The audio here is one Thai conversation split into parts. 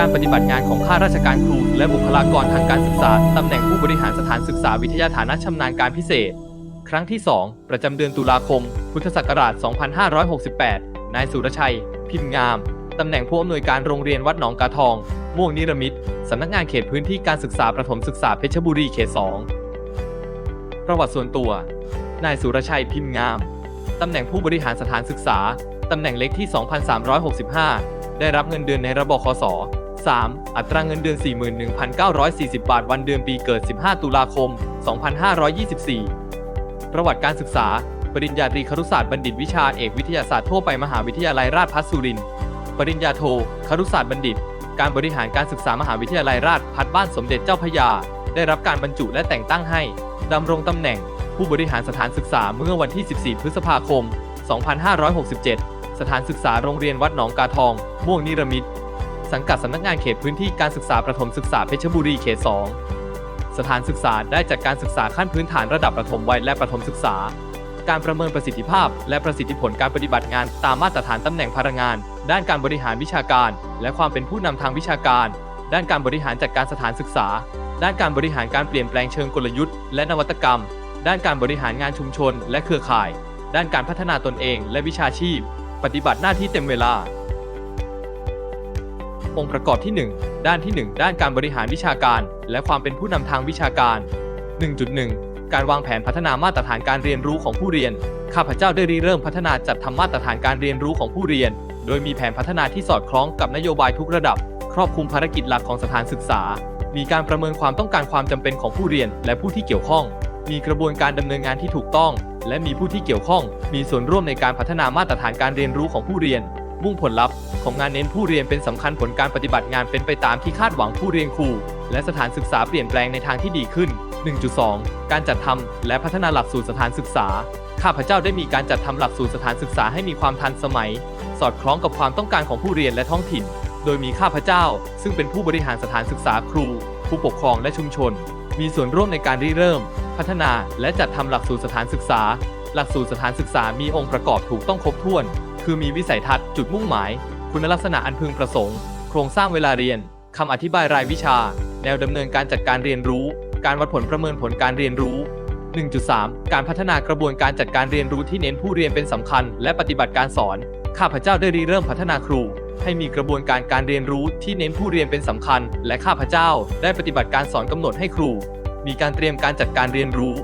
การปฏิบัติงานของข้าราชการครู และบุคลากรทางการศึกษา ตำแหน่งผู้บริหารสถานศึกษาวิทยาฐานะชำนาญการพิเศษ ครั้งที่ 2 ประจำเดือนตุลาคม พุทธศักราช 2568 นายสุรชัย พิมพ์งาม ตำแหน่งผู้อำนวยการโรงเรียนวัดหนองกาทอง ม่วงนิรมิตสำนักงานเขตพื้นที่การศึกษาประถมศึกษาเพชรบุรีเขต 2 ประวัติส่วนตัว นายสุรชัยพิมพ์งาม ตำแหน่งผู้บริหารสถานศึกษา ตำแหน่งเล็กที่ 2,365ได้รับเงินเดือนในระบบคส 3. อัตราเงินเดือน 41,940 บาท วันเดือนปีเกิด 15 ตุลาคม 2524 ประวัติการศึกษา ปริญญาตรีครุศาสตร์บัณฑิตวิชาเอกวิทยาศาสตร์ทั่วไปมหาวิทยาลัยราชภัฏสุรินทร์ ปริญญาโท ครุศาสตร์บัณฑิต การบริหารการศึกษามหาวิทยาลัยราชภัฏบ้านสมเด็จเจ้าพระยา ได้รับการบรรจุและแต่งตั้งให้ดำรงตำแหน่ง ผู้บริหารสถานศึกษาเมื่อวันที่ 14 พฤษภาคม 2567 สถานศึกษาโรงเรียนวัดหนองกาทอง ม่วงนิรมิต สังกัดสำนักงานเขตพื้นที่การศึกษาประถมศึกษาเพชรบุรีเขต 2 สถานศึกษาได้จัดการศึกษาขั้นพื้นฐานระดับประถมวัยและประถมศึกษา การประเมินประสิทธิภาพ และประสิทธิผลการปฏิบัติงานตามมาตรฐานตำแหน่งพนักงาน ด้านการบริหารวิชาการ และความเป็นผู้นำทางวิชาการ ด้านการบริหารจัดการสถานศึกษา ด้านการบริหารการเปลี่ยนแปลงเชิงกลยุทธ์ และนวัตกรรม ด้านการบริหารงานชุมชน และเครือข่าย ด้านการพัฒนาตนเอง และวิชาชีพ ปฏิบัติหน้าที่เต็มเวลา องค์ประกอบที่ 1 ด้านที่ 1 ด้านการบริหารวิชาการ และความเป็นผู้นำทางวิชาการ 1.1 การวางแผนพัฒนามาตรฐานการเรียนรู้ของผู้เรียน ข้าพเจ้าได้ริเริ่มพัฒนาจัดทำมาตรฐานการเรียนรู้ของผู้เรียน โดยมีแผนพัฒนาที่สอดคล้องกับนโยบายทุกระดับ ครอบคลุมภารกิจหลักของสถานศึกษา มีการประเมินความต้องการความจำเป็นของผู้เรียน และผู้ที่เกี่ยวข้อง มีกระบวนการดำเนินงานที่ถูกต้อง และมีผู้ที่เกี่ยวข้อง มีส่วนร่วมในการพัฒนามาตรฐานการเรียนรู้ของผู้เรียน มุ่งผลลัพธ์ ของงานเน้นผู้เรียนเป็นสำคัญผลการปฏิบัติงานเป็นไปตามที่คาดหวังผู้เรียนครู และสถานศึกษาเปลี่ยนแปลงในทางที่ดีขึ้น 1.2 การจัดทำและพัฒนาหลักสูตรสถานศึกษา ข้าพเจ้าได้มีการจัดทำหลักสูตรสถานศึกษาให้มีความทันสมัย สอดคล้องกับความต้องการของผู้เรียนและท้องถิ่น โดยมีข้าพเจ้า ซึ่งเป็นผู้บริหารสถานศึกษาครู ผู้ปกครองและชุมชน มีส่วนร่วมในการริเริ่ม พัฒนาและจัดทำหลักสูตรสถานศึกษา หลักสูตรสถานศึกษามีองค์ประกอบถูกต้องครบถ้วน คือมีวิสัยทัศน์จุดมุ่งหมาย คุณลักษณะอันพึงประสงค์ โครงสร้างเวลาเรียนคำอธิบายรายวิชา แนวดำเนินการจัดการเรียนรู้ การวัดผลประเมินผลการเรียนรู้ 1.3 การพัฒนากระบวนการจัดการเรียนรู้ที่เน้นผู้เรียนเป็นสำคัญ และปฏิบัติการสอน ข้าพเจ้าได้ริเริ่มพัฒนาครู ให้มีกระบวนการการเรียนรู้ที่เน้นผู้เรียนเป็นสำคัญ และข้าพเจ้าได้ปฏิบัติการสอนกำหนดให้ครู มีการเตรียมการจัดการเรียนรู้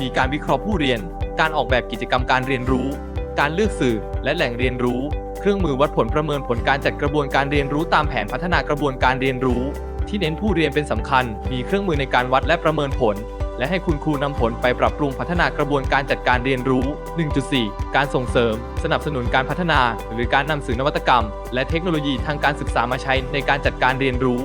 มีการวิเคราะห์ผู้เรียน การออกแบบกิจกรรมการเรียนรู้ การเลือกสื่อและแหล่งเรียนรู้ เครื่องมือวัดผลประเมินผลการจัดกระบวนการเรียนรู้ตามแผนพัฒนากระบวนการเรียนรู้ ที่เน้นผู้เรียนเป็นสำคัญ มีเครื่องมือในการวัดและประเมินผล และให้คุณครูนำผลไปปรับปรุงพัฒนากระบวนการจัดการเรียนรู้ 1.4 การส่งเสริม สนับสนุนการพัฒนา หรือการนำสื่อนวัตกรรม และเทคโนโลยีทางการศึกษามาใช้ในการจัดการเรียนรู้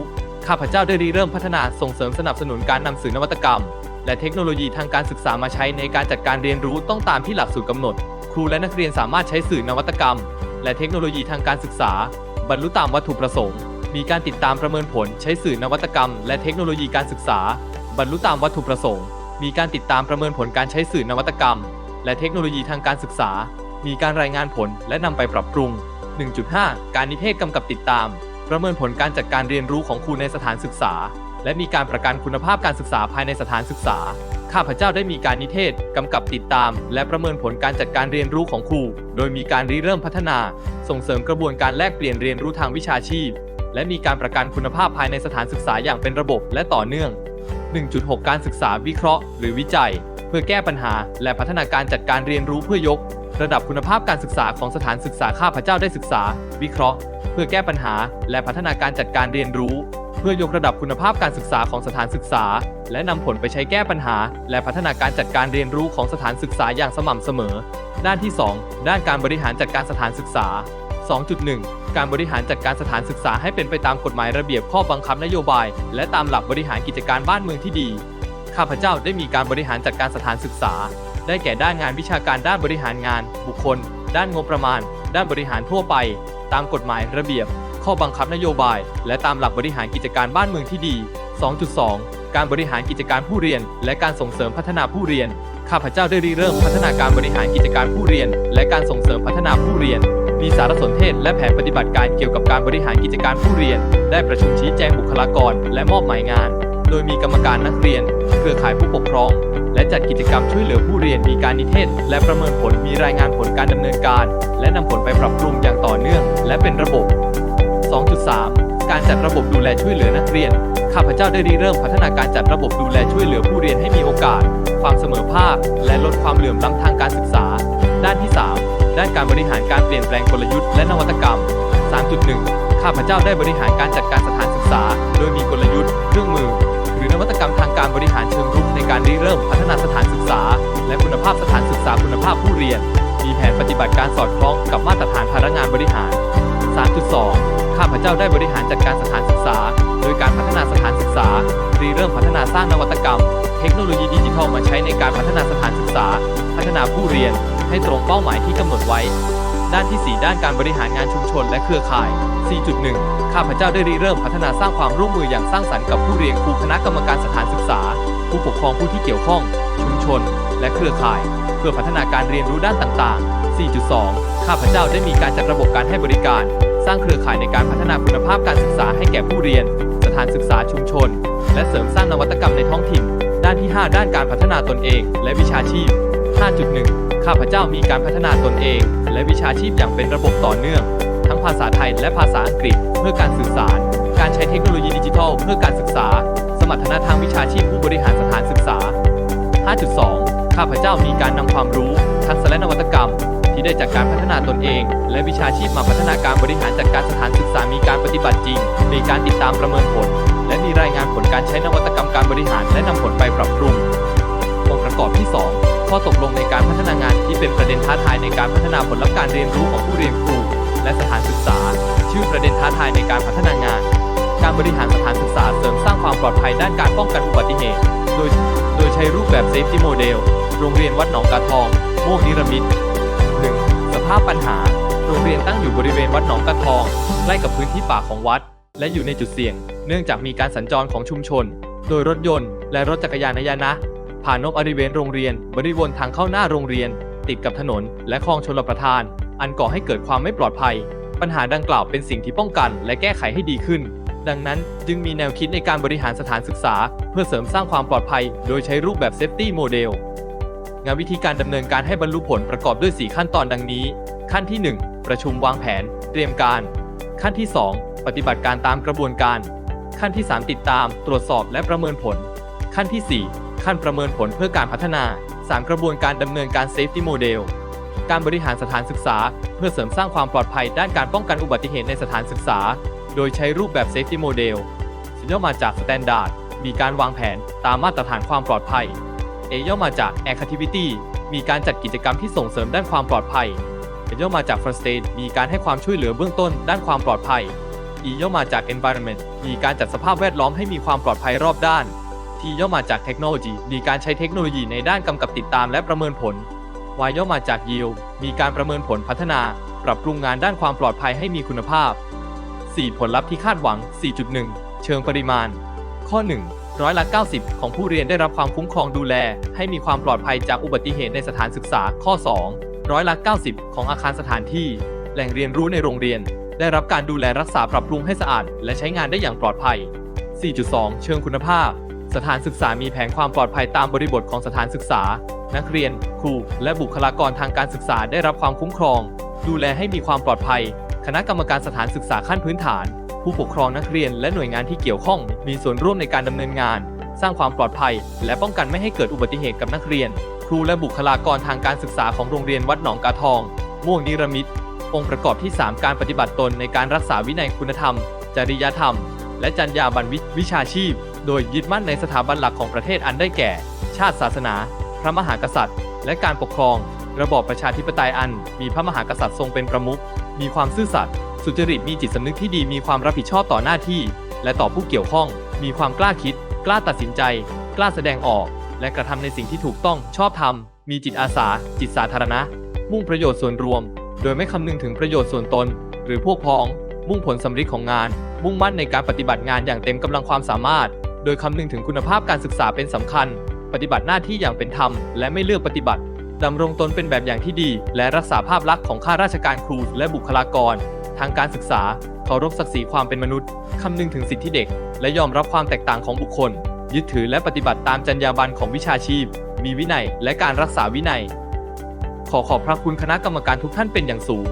ข้าพเจ้าได้ริเริ่มพัฒนาส่งเสริมสนับสนุนการนำสื่อนวัตกรรม และเทคโนโลยีทางการศึกษามาใช้ในการจัดการเรียนรู้ต้องตามที่หลักสูตรกำหนด ครูและนักเรียนสามารถใช้สื่อนวัตกรรม และเทคโนโลยีทางการศึกษา บรรลุตามวัตถุประสงค์ มีการติดตามประเมินผลใช้สื่อนวัตกรรม และเทคโนโลยีการศึกษา บรรลุตามวัตถุประสงค์ มีการติดตามประเมินผลการใช้สื่อนวัตกรรม และเทคโนโลยีทางการศึกษา มีการรายงานผลและนำไปปรับปรุง 1.5 การนิเทศกำกับติดตาม ประเมินผลการจัดการเรียนรู้ของครูในสถานศึกษา และมีการประกันคุณภาพการศึกษาภายในสถานศึกษา ข้าพเจ้าได้มีการนิเทศ กำกับติดตาม และประเมินผลการจัดการเรียนรู้ของครู โดยมีการริเริ่มพัฒนา ส่งเสริมกระบวนการแลกเปลี่ยนเรียนรู้ทางวิชาชีพ และมีการประกันคุณภาพภายในสถานศึกษาอย่างเป็นระบบและต่อเนื่อง 1.6 การศึกษาวิเคราะห์ หรือวิจัย เพื่อแก้ปัญหา และพัฒนาการจัดการเรียนรู้เพื่อยก ระดับคุณภาพการศึกษาของสถานศึกษาข้าพเจ้าได้ศึกษา วิเคราะห์ เพื่อแก้ปัญหา และพัฒนาการจัดการเรียนรู้ เพื่อยกระดับคุณภาพการศึกษาของสถานศึกษา และนำผลไปใช้แก้ปัญหา และพัฒนาการจัดการเรียนรู้ของสถานศึกษาอย่างสม่ำเสมอ ด้านที่ 2 ด้านการบริหารจัดการสถานศึกษา 2.1 การบริหารจัดการสถานศึกษาให้เป็นไปตามกฎหมายระเบียบข้อบังคับนโยบาย และตามหลักบริหารกิจการบ้านเมืองที่ดี ข้าพเจ้าได้มีการบริหารจัดการสถานศึกษา ได้แก่ด้านงานวิชาการด้านบริหารงาน บุคคล ด้านงบประมาณ ด้านบริหารทั่วไป ตามกฎหมายระเบียบ ข้อบังคับนโยบาย และตามหลักบริหารกิจการบ้านเมืองที่ดี 2.2 การบริหารกิจการผู้เรียน และการส่งเสริมพัฒนาผู้เรียน ข้าพเจ้าได้ริเริ่มพัฒนาการบริหารกิจการผู้เรียน และการส่งเสริมพัฒนาผู้เรียน มีสารสนเทศและแผนปฏิบัติการเกี่ยวกับการบริหารกิจการผู้เรียน ได้ประชุมชี้แจงบุคลากร และมอบหมายงาน โดยมีกรรมการนักเรียน เครือข่ายผู้ปกครองและจัดกิจกรรมช่วยเหลือผู้เรียนมีการนิเทศ และประเมินผลมีรายงานผลการดำเนินการ และนำผลไปปรับปรุงอย่างต่อเนื่อง และเป็นระบบ 2.3 การจัดระบบดูแลช่วยเหลือนักเรียน ข้าพเจ้าได้ริเริ่มพัฒนาการจัดระบบดูแลช่วยเหลือผู้เรียนให้มีโอกาส ความเสมอภาค และลดความเหลื่อมล้ำทางการศึกษา ด้านที่ 3 ด้านการบริหารการเปลี่ยนแปลงกลยุทธ์และนวัตกรรม 3.1 ข้าพเจ้าได้บริหารการจัดการสถานศึกษา โดยมีกลยุทธ์ เครื่องมือ หรือนวัตกรรมทางการบริหารเชิงรุกในการริเริ่มพัฒนาสถานศึกษา และคุณภาพสถานศึกษาคุณภาพผู้เรียน มีแผนปฏิบัติการสอดคล้องกับมาตรฐานพนักงานบริหาร 3.2 ข้าพเจ้าได้บริหารจัดการสถานศึกษา โดยการพัฒนาสถานศึกษารีเริ่มพัฒนาสร้างนวัตกรรม เทคโนโลยีดิจิทัลมาใช้ในการพัฒนาสถานศึกษา พัฒนาผู้เรียนให้ตรงเป้าหมายที่กำหนดไว้ ด้านที่ 4 ด้านการบริหารงานชุมชนและเครือข่าย 4.1 ข้าพเจ้าได้ริเริ่มพัฒนาสร้างความร่วมมืออย่างสร้างสรรค์กับผู้เรียนครูคณะกรรมการสถานศึกษา ผู้ปกครองผู้ที่เกี่ยวข้อง ชุมชน และเครือข่าย เพื่อพัฒนาการเรียนรู้ด้านต่างๆ 4.2 ข้าพเจ้าได้มีการจัดระบบการให้บริการ สร้างเครือข่ายในการพัฒนาคุณภาพการศึกษาให้แก่ผู้เรียน สถานศึกษาชุมชน และเสริมสร้างนวัตกรรมในท้องถิ่น ด้านที่ 5 ด้านการพัฒนาตนเอง และวิชาชีพ 5.1 ข้าพเจ้ามีการพัฒนาตนเอง และวิชาชีพอย่างเป็นระบบต่อเนื่อง ทั้งภาษาไทยและภาษาอังกฤษ เพื่อการสื่อสาร การใช้เทคโนโลยีดิจิทัล เพื่อการศึกษา สมรรถนะทางวิชาชีพผู้บริหารสถานศึกษา 5.2 ข้าพเจ้ามีการนำความรู้ ทักษะและนวัตกรรม ที่ได้จากการพัฒนาตนเอง และวิชาชีพมาพัฒนาการบริหารจัดการสถานศึกษามีการปฏิบัติจริง มีการติดตามประเมินผล และมีรายงานผลการใช้นวัตกรรมการบริหารและนำผลไปปรับปรุงองค์ประกอบที่ 2 ข้อตกลงในการพัฒนางานที่เป็นประเด็นท้าทายในการพัฒนาผลลัพธ์การเรียนรู้ของผู้เรียนครูและสถานศึกษา ชื่อประเด็นท้าทายในการพัฒนางาน การบริหารสถานศึกษาเสริมสร้างความปลอดภัยด้านการป้องกันอุบัติเหตุ โดย โดยใช้รูปแบบ Safety Model โรงเรียนวัดหนองกาทอง โมกนิรมิต 1. สภาพปัญหา โรงเรียนตั้งอยู่บริเวณวัดหนองกาทองใกล้กับพื้นที่ป่าของวัด และอยู่ในจุดเสี่ยง เนื่องจากมีการสัญจรของชุมชน โดยรถยนต์ และรถจักรยานยานะ ผ่านนบบริเวณโรงเรียน บริเวณทางเข้าหน้าโรงเรียน ติดกับถนน และคลองชลประทาน อันก่อให้เกิดความไม่ปลอดภัย ปัญหาดังกล่าวเป็นสิ่งที่ป้องกัน และแก้ไขให้ดีขึ้น ดังนั้นจึงมีแนวคิดในการบริหารสถานศึกษา เพื่อเสริมสร้างความปลอดภัย โดยใช้รูปแบบ Safety Model งานวิธีการดำเนินการให้บรรลุผลประกอบด้วย 4 ขั้นตอนดังนี้ ขั้นที่ 1 ประชุมวางแผน เตรียมการ ขั้นที่ 2 ปฏิบัติการตามกระบวนการ ขั้นที่ 3 ติดตาม ตรวจสอบและประเมินผล ขั้นที่ 4 ขั้นประเมินผลเพื่อการพัฒนา 3 กระบวนการดำเนินการ Safety Model การบริหารสถานศึกษา เพื่อเสริมสร้างความปลอดภัยด้านการป้องกันอุบัติเหตุในสถานศึกษา โดยใช้รูปแบบ Safety Model ซึ่งย่อมาจาก Standard มีการวางแผนตามมาตรฐานความปลอดภัย A ย่อมาจาก Activity มีการจัดกิจกรรมที่ส่งเสริมด้านความปลอดภัย F ย่อมาจาก First Aid มีการให้ความช่วยเหลือเบื้องต้นด้านความปลอดภัย E ย่อมาจาก Environment มีการจัดสภาพแวดล้อมให้มีความปลอดภัยรอบด้าน T ย่อมาจาก Technology มีการใช้เทคโนโลยีในด้านกำกับติดตามและประเมินผล Y ย่อมาจาก Yield มีการประเมินผลพัฒนา ปรับปรุงงานด้านความปลอดภัยให้มีคุณภาพ 4 ผลลัพธ์ที่คาดหวัง 4.1 เชิงปริมาณ ข้อ 1 ร้อยละ 90 ของผู้เรียนได้รับความคุ้มครองดูแล ให้มีความปลอดภัยจากอุบัติเหตุในสถานศึกษา ข้อ 2 ร้อยละ 90 ของอาคารสถานที่ แหล่งเรียนรู้ในโรงเรียน ได้รับการดูแลรักษาปรับปรุงให้สะอาด และใช้งานได้อย่างปลอดภัย 4.2 เชิงคุณภาพ สถานศึกษามีแผนความปลอดภัยตามบริบทของสถานศึกษา นักเรียน ครู และบุคลากรทางการศึกษาได้รับความคุ้มครอง ดูแลให้มีความปลอดภัย คณะกรรมการสถานศึกษาขั้นพื้นฐาน ผู้ปกครองนักเรียนและหน่วยงานที่เกี่ยวข้องมีส่วนร่วมในการดำเนินงาน สร้างความปลอดภัย และป้องกันไม่ให้เกิดอุบัติเหตุกับนักเรียน ครูและบุคลากรทางการศึกษาของโรงเรียนวัดหนองกาทอง ม่วงนิรมิตองค์ประกอบที่ 3 การปฏิบัติตนในการรักษาวินัยคุณธรรม จริยธรรม และจรรยาบรรณวิวิชาชีพ โดยยึดมั่นในสถาบันหลักของประเทศอันได้แก่ ชาติศาสนา พระมหากษัตริย์ และการปกครอง ระบอบประชาธิปไตยอัน มีพระมหากษัตริย์ทรงเป็นประมุข มีความซื่อสัตย์สุจริตมีจิตสำนึกที่ดีมีความรับผิดชอบต่อหน้าที่ และต่อผู้เกี่ยวข้อง มีความกล้าคิด กล้าตัดสินใจ กล้าแสดงออก และกระทำในสิ่งที่ถูกต้องชอบธรรม มีจิตอาสา จิตสาธารณะ มุ่งประโยชน์ส่วนรวม โดยไม่คำนึงถึงประโยชน์ส่วนตน หรือพวกพ้อง มุ่งผลสำเร็จของงาน มุ่งมั่นในการปฏิบัติงานอย่างเต็มกำลังความสามารถ โดยคำนึงถึงคุณภาพการศึกษาเป็นสำคัญ ปฏิบัติหน้าที่อย่างเป็นธรรม และไม่เลือกปฏิบัติ ดำรงตนเป็นแบบอย่างที่ดี และรักษาภาพลักษณ์ของข้าราชการครูและบุคลากร ทางการศึกษาเคารพศักดิ์ศรีความเป็นมนุษย์คำนึงถึงสิทธิเด็ก และยอมรับความแตกต่างของบุคคล ยึดถือและปฏิบัติตามจรรยาบรรณของวิชาชีพ มีวินัย และการรักษาวินัย ขอขอบพระคุณคณะกรรมการทุกท่านเป็นอย่างสูง